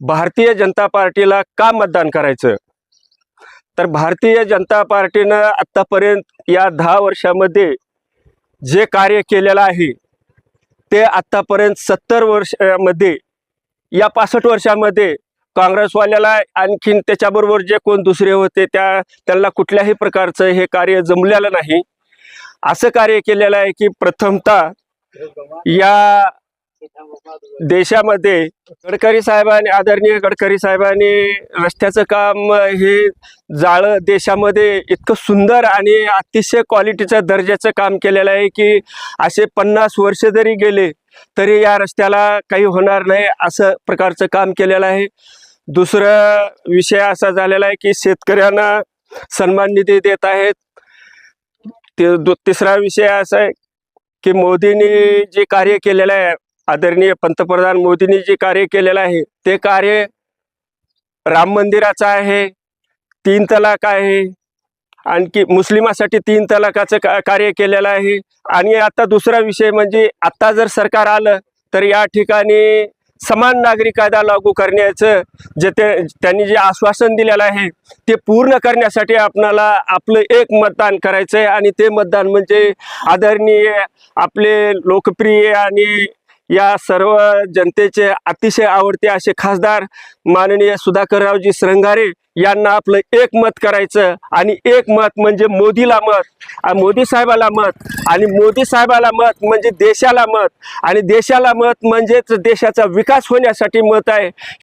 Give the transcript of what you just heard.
भारतीय जनता पार्टीला का मतदान करायचं? तर भारतीय जनता पार्टीनं आत्तापर्यंत या दहा वर्षामध्ये जे कार्य केलेलं आहे ते आत्तापर्यंत सत्तर वर्षामध्ये या पासष्ट वर्षामध्ये काँग्रेसवाल्याला आणखीन त्याच्याबरोबर जे कोण दुसरे होते त्या त्यांना कुठल्याही प्रकारचं हे कार्य जमलेलं नाही. असं कार्य केलेलं आहे की प्रथमतः या देशामध्ये गडकरी साहेबांनी आदरणीय गडकरी साहेबांनी रस्त्याचं काम हे जाळं देशामध्ये इतकं सुंदर आणि अतिशय क्वालिटीचं दर्जाचं काम केलेलं आहे की असे पन्नास वर्ष जरी गेले तरी या रस्त्याला काही होणार नाही असं प्रकारचं काम केलेलं आहे. दुसरा विषय असा झालेला आहे की शेतकऱ्यांना सन्मान निधी देत आहेत. ते दु- तिसरा विषय असा आहे की मोदींनी जे कार्य केलेलं आहे आदरणीय पंतप्रधान मोदींनी जे कार्य केलेलं आहे ते कार्य राम मंदिराचं आहे तीन तलाक आहे आणखी मुस्लिमासाठी तीन तलाकाचं का कार्य केलेलं आहे. आणि आता दुसरा विषय म्हणजे आत्ता जर सरकार आलं तर या ठिकाणी समान नागरिक कायदा लागू करण्याचं जे ते त्यांनी जे आश्वासन दिलेलं आहे ते पूर्ण करण्यासाठी आपणाला आपलं एक मतदान करायचं आहे आणि ते मतदान म्हणजे आदरणीय आपले लोकप्रिय आणि या सर्व जनतेचे अतिशय आवडते असे खासदार माननीय सुधाकररावजी श्रंगारे यांना आपलं एक मत करायचं आणि एक मत म्हणजे मोदीला मत. मोदी साहेबाला मत आणि मोदी साहेबाला मत म्हणजे देशाला मत आणि देशाला मत म्हणजेच देशाचा विकास होण्यासाठी मत आहे.